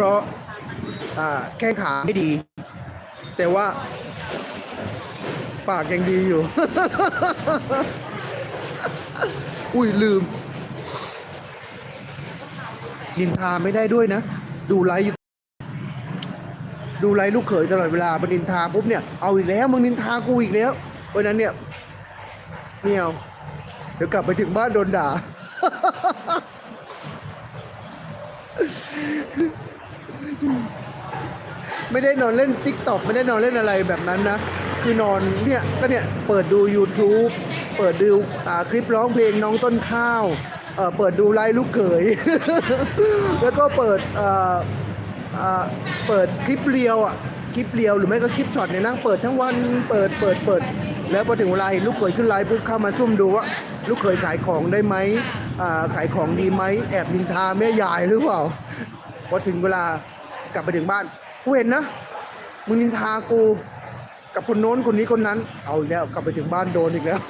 เพราะแข้งขาไม่ดี แต่ว่า ปากยังดีอยู่ อุ้ยลืม นินทาไม่ได้ด้วยนะ ดูไลฟ์อยู่ดูไลฟ์ลูกเขยตลอดเวลามันนินทาปุ๊บเนี่ย เอาอีกแล้วมึงนินทากูอีกแล้วเพราะนั้นเนี่ยไม่เอาเดี๋ยวกลับไปถึงบ้านโดนด่า ไม่ได้นอนเล่น t ิ k t o k ไม่ได้นอนเล่นอะไรแบบนั้นนะ คือนอนเนี่ยก็เนี่ยเปิดดู YouTube เปิดดูคลิปร้องเพลงน้องต้นข้าวเอ่อเปิดดูไลฟ์ลูกเขย แล้วก็เปิดเอ่ออ่าเปิดคลิปเรียวอะคลิปเรียวหรือไม่ก็คลิปช็อตเนี่ยนั่งเปิดทั้งวันเปิดเปิดเปิด แล้วพอถึงเวลาเห็นลูกเขยขึ้นไลฟ์ปุ๊บเข้ามาซุ่มดูว่าลูกเขยขายของได้ไหมอ่าขายของดีไหมแอบนินทาแม่ยายหรือเปล่า พอถึงเวลากลับไปถึงบ้านกูเห็นนะมึงนินทากู กับคนโน้นคนนี้คนนั้น เอาอีกแล้วกลับไปถึงบ้านโดนอีกแล้ว